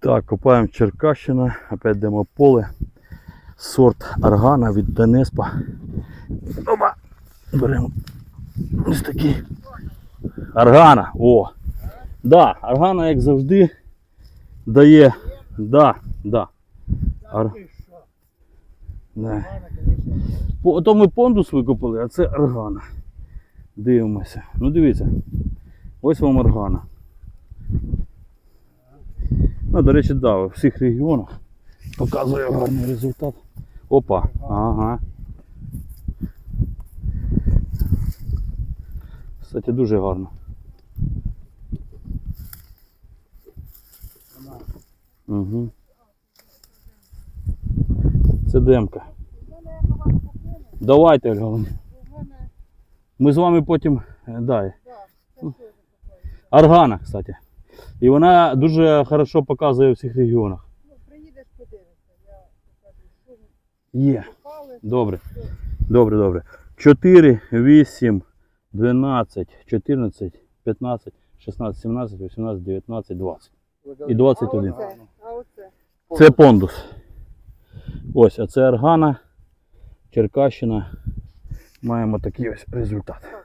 Так, копаємо Черкащина, опять йдемо поле. Сорт аргана від Денеспа. Опа! Беремо ось такий. Аргана. О! Да, аргана, як завжди, дає. Да, да. Ар... Да. По- То ми пондус викопали, а це аргана. Дивимося. Ну дивіться. Ось вам аргана. Ну, до речі, да, в всіх регіонах показує гарний результат. Опа, ага. Кстати, дуже гарно. Угу. Це демка. Давайте, Ольга. Ми з вами потім. е, Да. Аргана, кстати. І вона дуже хорошо показує в всіх регіонах. Ну, приїдеш, подивишся. Я покажу, що Є. Добре. Добре, добре. 4, 8, 12, 14, 15, 16, 17, 18, 19, 20. І 21. А оце, а оце. Це пондус. Ось, а це аргана, Черкащина. Маємо такий ось результат.